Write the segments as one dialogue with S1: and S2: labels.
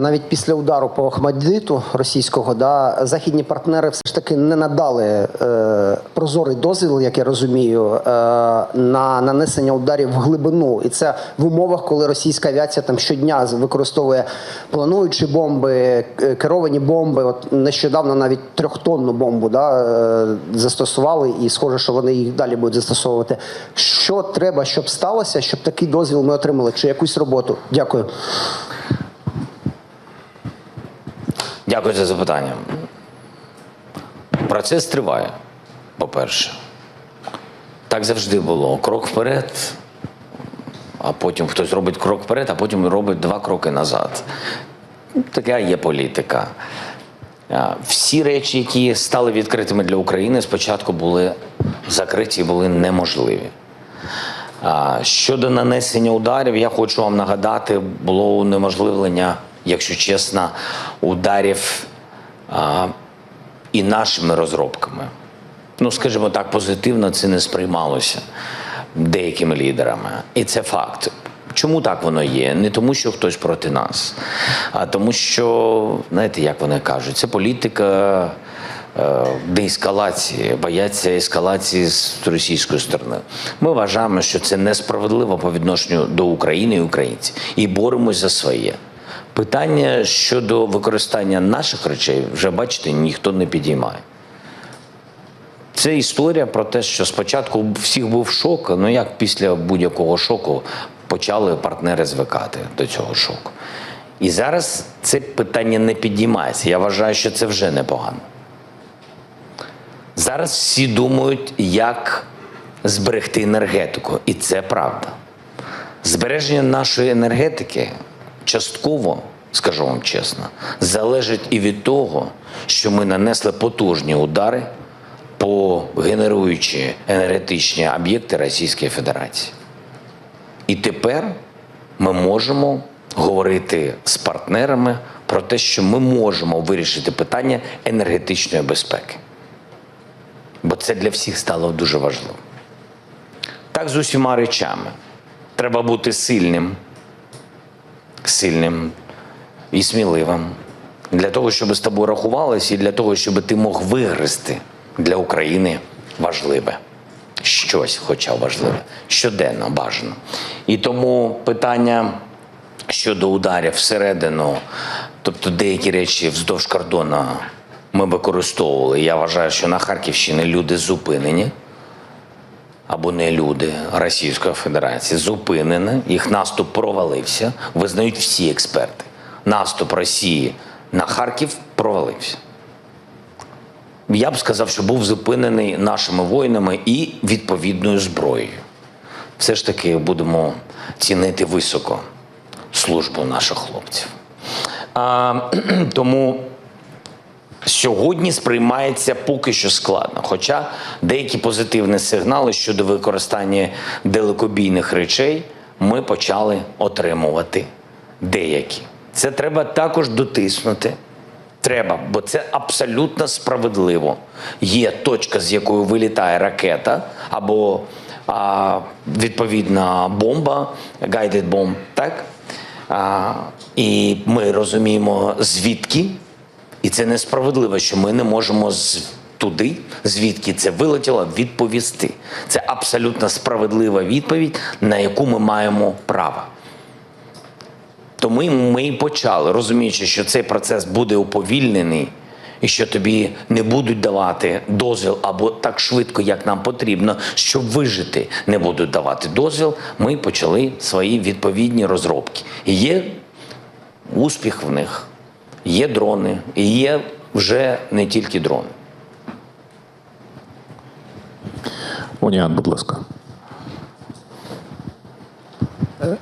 S1: Навіть після удару по Ахмадиту російського, да, західні партнери все ж таки не надали е, прозорий дозвіл, як я розумію, е, на нанесення ударів в глибину. І це в умовах, коли російська авіація там щодня використовує плануючі бомби, керовані бомби. От нещодавно навіть трьохтонну бомбу да, е, застосували, і схоже, що вони їх далі будуть застосовувати. Що треба, щоб сталося, щоб такий дозвіл ми отримали, чи якусь роботу? Дякую.
S2: Дякую за запитання. Процес триває, по-перше. Так завжди було. Крок вперед, а потім хтось робить крок вперед, а потім робить два кроки назад. Така є політика. Всі речі, які стали відкритими для України, спочатку були закриті і були неможливі. Щодо нанесення ударів, я хочу вам нагадати, було унеможливлення, якщо чесно, ударів а, і нашими розробками. Ну, скажімо так, позитивно це не сприймалося деякими лідерами. І це факт. Чому так воно є? Не тому, що хтось проти нас, а тому, що, знаєте, як вони кажуть, це політика е, деескалації, бояться ескалації з російської сторони. Ми вважаємо, що це несправедливо по відношенню до України і українців, і боремось за своє. Питання щодо використання наших речей, вже бачите, ніхто не підіймає. Це історія про те, що спочатку всіх був шок. Ну як після будь-якого шоку почали партнери звикати до цього шоку. І зараз це питання не підіймається. Я вважаю, що це вже непогано. Зараз всі думають, як зберегти енергетику, і це правда. Збереження нашої енергетики частково, скажу вам чесно, залежить і від того, що ми нанесли потужні удари по генеруючі енергетичні об'єкти Російської Федерації. І тепер ми можемо говорити з партнерами про те, що ми можемо вирішити питання енергетичної безпеки. Бо це для всіх стало дуже важливо. Так з усіма речами. Треба бути сильним, сильним і сміливим для того, щоб з тобою рахувалися, і для того, щоб ти мог вигризти для України важливе. Щось, хоча важливе, щоденно бажано. І тому питання щодо ударів всередину, тобто деякі речі вздовж кордону ми використовували. Я вважаю, що на Харківщині люди зупинені або не люди Російської Федерації зупинені, їх наступ провалився. Визнають всі експерти. Наступ Росії на Харків провалився. Я б сказав, що був зупинений нашими воїнами і відповідною зброєю. Все ж таки будемо цінити високо службу наших хлопців. А, тому сьогодні сприймається поки що складно. Хоча деякі позитивні сигнали щодо використання далекобійних речей ми почали отримувати деякі. Це треба також дотиснути. Треба, бо це абсолютно справедливо. Є точка, з якої вилітає ракета або а, відповідна бомба, guided bomb, так? А, і ми розуміємо, звідки. І це несправедливо, що ми не можемо з туди, звідки це вилетіло, відповісти. Це абсолютно справедлива відповідь, на яку ми маємо право. Тому ми і почали, розуміючи, що цей процес буде уповільнений, і що тобі не будуть давати дозвіл або так швидко, як нам потрібно, щоб вижити, не будуть давати дозвіл. Ми почали свої відповідні розробки. І є успіх в них, є дрони, і є вже не тільки дрони.
S3: Уніан, будь ласка.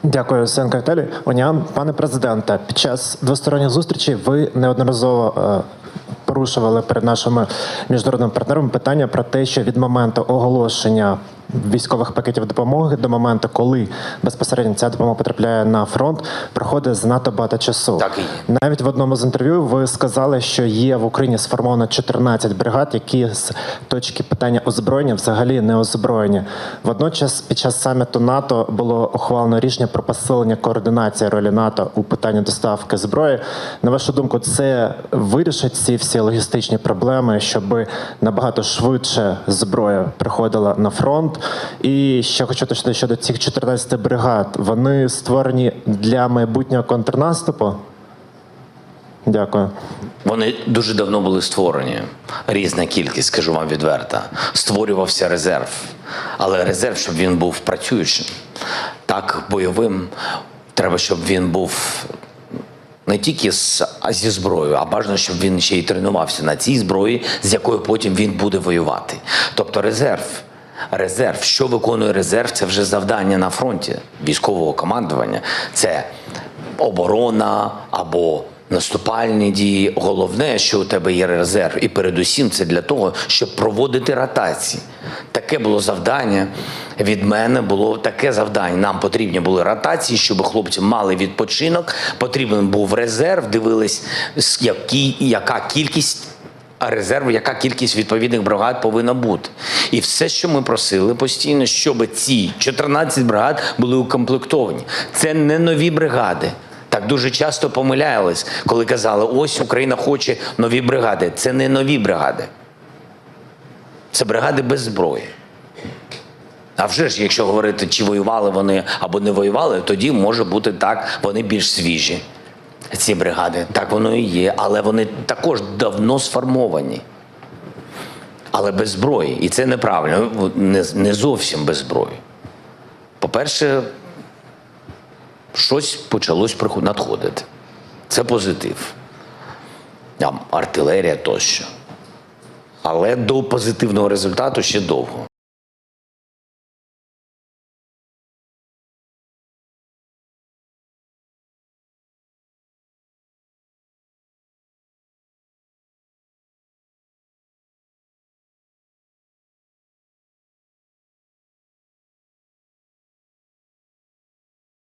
S4: Дякую, Сенко Віталій. Оніан, пане президенте, під час двосторонніх зустрічей ви неодноразово е, порушували перед нашими міжнародними партнерами питання про те, що від моменту оголошення військових пакетів допомоги до моменту, коли безпосередньо ця допомога потрапляє на фронт, проходить занадто багато часу.
S2: Так і є.
S4: Навіть в одному з інтерв'ю ви сказали, що є в Україні сформовано 14 бригад, які з точки питання озброєння взагалі не озброєні. Водночас, під час саміту НАТО було ухвалено рішення про посилення координації ролі НАТО у питанні доставки зброї. На вашу думку, це вирішить ці всі логістичні проблеми, щоб набагато швидше зброя приходила на фронт. І ще хочу уточнити щодо цих 14 бригад. Вони створені для майбутнього контрнаступу. Дякую.
S2: Вони дуже давно були створені. Різна кількість, скажу вам відверто. Створювався резерв. Але резерв, щоб він був працюючим, так бойовим, треба, щоб він був не тільки з, зі зброєю, а бажано, щоб він ще й тренувався на цій зброї, з якою потім він буде воювати. Тобто резерв. Резерв, що виконує резерв, це вже завдання на фронті військового командування. Це оборона або наступальні дії. Головне, що у тебе є резерв, і передусім це для того, щоб проводити ротації. Таке було завдання від мене. Було таке завдання. Нам потрібні були ротації, щоб хлопці мали відпочинок. Потрібен був резерв. Дивились, які, яка кількість резерву, яка кількість відповідних бригад повинна бути. І все, що ми просили постійно, щоб ці 14 бригад були укомплектовані. Це не нові бригади. Так дуже часто помилялись, коли казали, ось Україна хоче нові бригади. Це не нові бригади. Це бригади без зброї. А вже ж, якщо говорити, чи воювали вони або не воювали, тоді може бути так, вони більш свіжі. Ці бригади, так воно і є, але вони також давно сформовані. Але без зброї. І це неправильно. Не, не зовсім без зброї. По-перше, щось почалось надходити. Це позитив. Там, артилерія тощо. Але до позитивного результату ще довго.